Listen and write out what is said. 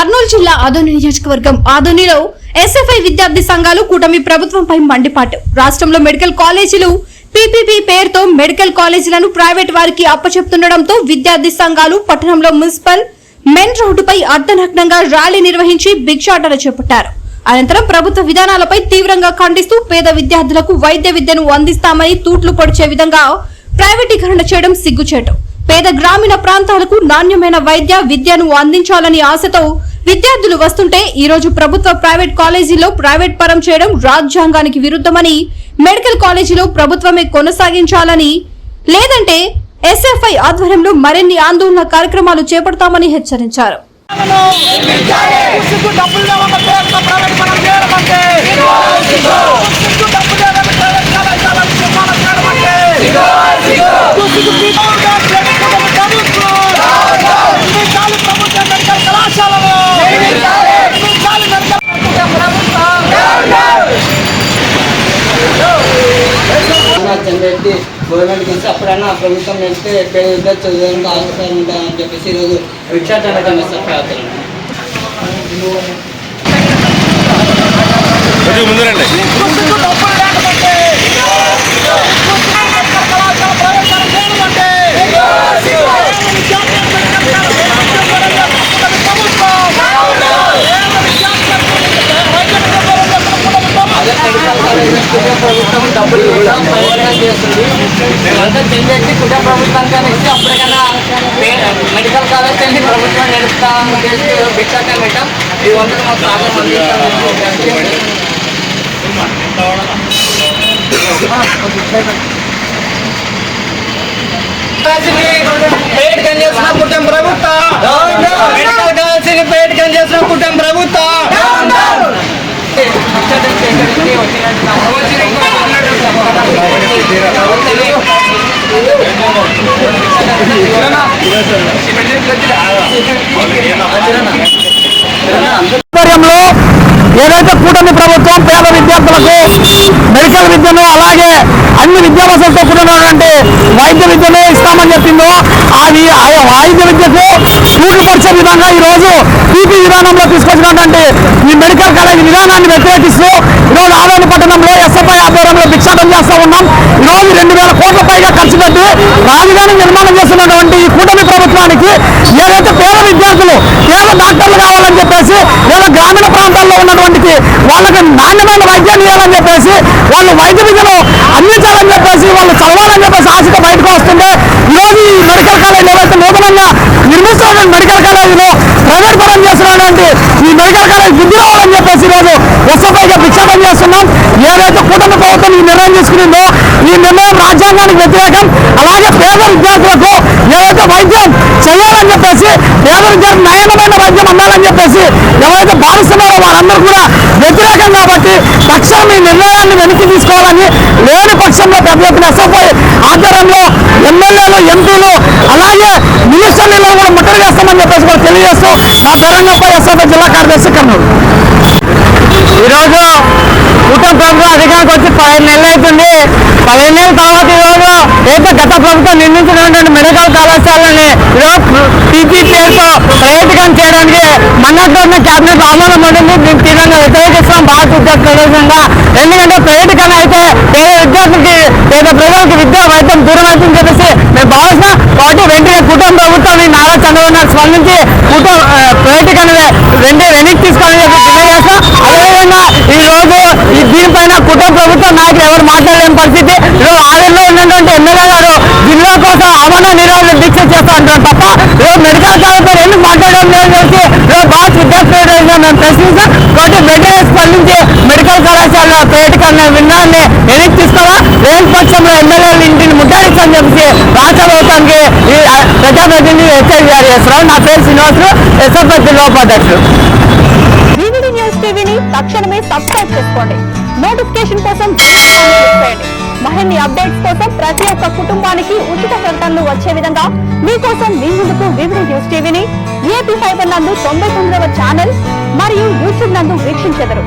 కర్నూలు జిల్లా ఆదోని నియోజకవర్గం ఆదోనిలో ఎస్ఎఫ్ఐ విద్యార్థి సంఘాలు కూటమి ప్రభుత్వంపై మండిపాటు రాష్ట్రంలో మెడికల్ కాలేజీలు పీపీపీ పేరుతో మెడికల్ కాలేజీలను ప్రైవేట్ వారికి అప్పచెప్తుండటంతో విద్యార్థి సంఘాలు పట్టణంలో మున్సిపల్ మెయిన్ రోడ్డుపై అర్ధనగ్నంగా ర్యాలీ నిర్వహించి భిక్షాటన చేపట్టారు. అనంతరం ప్రభుత్వ విధానాలపై తీవ్రంగా ఖండిస్తూ పేద విద్యార్థులకు వైద్య విద్యను అందిస్తామని తూట్లు పొడిచే విధంగా ప్రైవేటీకరణ చేయడం సిగ్గుచేటు. పేద గ్రామీణ ప్రాంతాలకు నాణ్యమైన వైద్య విద్యను అందించాలని ఆశతో విద్యార్థులు వస్తుంటే ఈ రోజు ప్రభుత్వ ప్రైవేట్ కాలేజీలో ప్రైవేట్ పరం చేయడం రాజ్యాంగానికి విరుద్ధమని మెడికల్ కాలేజీలో ప్రభుత్వమే కొనసాగించాలని లేదంటే ఎస్ఎఫ్ఐ ఆధ్వర్యంలో మరిన్ని ఆందోళన కార్యక్రమాలు చేపడతామని హెచ్చరించారు. సిగ్గు పెట్టి గవర్నమెంట్కి ఇస్తే అప్పుడన్నా ప్రభుత్వం వెళ్తే పేద విద్యార్థి చదువుకోవడానికి ఆసక్తి ఉంటాయని చెప్పేసి ఈరోజు రిక్షా భిక్షాటన కమిషన్ ప్రార్థన కొంచెం ముందు రండి సిగ్గు డబ్బులు లేకపోతే మెడికల్ కళాశాల ప్రైవేట్ పరం చేయడం అంటే అదే మెడికల్ కాలేజ్ కుటుంబ ప్రభుత్వం ప్రయత్నం చేస్తుంది. అంతా చంద్రెడ్డి కుటుంబ ప్రభుత్వానికి ఇస్తే అప్పటికన్నా మెడికల్ కాలేజ్ వెళ్ళి ప్రభుత్వం నడుపుతామని ఉద్దేశించి భిక్షాటన పెట్టాం. ఈ వందలు మాకు కన్ చేసిన కుటుంబ ప్రభుత్వం. పేట్ కన్ చేసిన కుటుంబ ప్రభుత్వం. ఏదైతే కూటమి ప్రభుత్వం పేద విద్యార్థులకు మెడికల్ విద్యను అలాగే అన్ని విద్యా కూడినటువంటి వైద్య విద్యనే ఇస్తామని చెప్పిందో ఆ వైద్య విద్యకు సూటిపరిచే విధంగా ఈ రోజు పీపీ విధానంలో తీసుకొచ్చినటువంటి ఈ మెడికల్ కాలేజ్ విధానాన్ని వ్యతిరేకిస్తూ ఈరోజు ఆదరణ పట్టణంలో ఎస్ఎఫ్ఐ ఆధ్వర్యంలో భిక్షాటం చేస్తూ ఉన్నాం. ఈరోజు రెండు వేల కోట్ల పైగా ఖర్చు పెట్టి రాజధాని నిర్మాణం చేస్తున్నటువంటి ఈ కూటమి ప్రభుత్వానికి ఏదైతే పేద విద్యార్థులు పేద డాక్టర్లు కావాలని చెప్పేసి లేదా గ్రామీణ ప్రాంతాల్లో ఉన్నటువంటి వాళ్ళకి నాణ్యమైన వైద్యాన్ని ఇవ్వాలని చెప్పేసి వాళ్ళు వైద్య విద్యను అందించాలని చెప్పేసి వాళ్ళు చదవాలని చెప్పేసి ఆశతో బయటకు వస్తుంటే ఈరోజు ఈ మెడికల్ కాలేజ్ ఏవైతే నూతనంగా నిర్మిస్తున్నటువంటి మెడికల్ కాలేజీలో ప్రైవేట్ పరం చేస్తున్నటువంటి ఈ మెడికల్ కాలేజ్ బుద్ధి రావాలని చెప్పేసి ఈరోజు ఎస్ఎఫ్ఐగా విక్షేపం చేస్తున్నాం. ఏదైతే కూటమి ప్రభుత్వం ఈ నిర్ణయం తీసుకునిందో ఈ నిర్ణయం రాజ్యాంగానికి వ్యతిరేకం. అలాగే పేద విద్యార్థులకు ఏదైతే వైద్యం చేయాలని చెప్పేసి పేద విద్యార్థులు నయనమైన వైద్యం అందాలని చెప్పేసి ఎవరైతే భావిస్తున్నారో వారందరూ కూడా వ్యతిరేకం కాబట్టి తక్షణం ఈ నిర్ణయాన్ని వెనక్కి తీసుకోవాలని లేని పక్షంలో పెద్ద ఎత్తున ఎస్ఎఫ్ఐ ఆధ్వర్యంలో ఎమ్మెల్యేలు ఎంపీలు అలాగే మినిస్టర్లు కూడా ముట్టడి చేస్తామని చెప్పేసి కూడా తెలియజేస్తూ నా తెలంగాణ ఎస్ఎఫ్ఐ జిల్లా కార్యదర్శి కర్నూలు. ఈరోజు కూటమి ప్రభుత్వం అధికారికి వచ్చి పదిహేను నెలలు అవుతుంది. పదిహేను నెలల తర్వాత ఈరోజు ఏదో గత ప్రభుత్వం నిర్మించినటువంటి మెడికల్ కళాశాలని ఈరోజు పీపీ పేరుతో ప్రైవేటీకరణ చేయడానికి మన్నట్లో ఉన్న క్యాబినెట్ ఆమోదం పడింది. దీన్ని తీవ్రంగా వ్యతిరేకిస్తాం భారత విద్యార్థుల ప్రదేశంగా ఎందుకంటే ప్రైవేటీకరణ అయితే పేద విద్యార్థులకి పేద ప్రజలకి విద్యా వైద్యం దూరం అవుతుందని చెప్పేసి మేము భావిస్తున్నాం కాబట్టి వెంటనే కుటుంబ ప్రభుత్వం ఈ నారా చంద్రబాబు నాయుడు స్పందించి కుటుంబ ప్రైవేటీకరణ వెంటనే వెనక్కి తీసుకోవాలని చెప్పి డిమాండ్ చేస్తాం. అదేవిధంగా ఈ రోజు ఈ దీనిపైన కుటుంబ ప్రభుత్వం నాయకులు ఎవరు మాట్లాడలేని పరిస్థితి. ఈరోజు ఆలయంలో ఉన్నటువంటి ఎమ్మెల్యే గారు జిల్లా కోసం అవన నిరాహార దీక్ష చేస్తా అంటారు తప్ప ఈరోజు మెడికల్ కాలేజ్ ఎందుకు మాట్లాడడం లేదని చెప్పి ఈరోజు భారత్ విద్యార్థులు మేము ప్రశ్నిస్తాం. కాబట్టి వెంటనే స్పందించి మెడికల్ కళాశాల విన్నాన్ని వెనక్కి తీసుకోవా లేని పక్షంలో ఎమ్మెల్యేలు ఇంటిని ముట్టాడించని చెప్పి రాష్ట్ర ప్రభుత్వానికి ఈ ప్రజాప్రతినిధి హెచ్చరిక జారీ చేస్తున్నాం నా పేరు శ్రీనివాసులు ఎస్ఎఫ్ఎస్ జిల్లా ఉపాధ్యక్షుడు టీవీని తక్షణమే సబ్స్క్రైబ్ చేసుకోండి. నోటిఫికేషన్ కోసం బెల్ మరిన్ని అప్డేట్స్ కోసం ప్రతి ఒక్క కుటుంబానికి ఉచిత ప్రకటనలు వచ్చే విధంగా మీకోసం మీ ముందుకు వివిడి న్యూస్ టీవీని ఏపీ ఫైబర్ నందు తొంభై తొమ్మిదవ ఛానల్ మరియు యూట్యూబ్ నందు వీక్షించెదరు.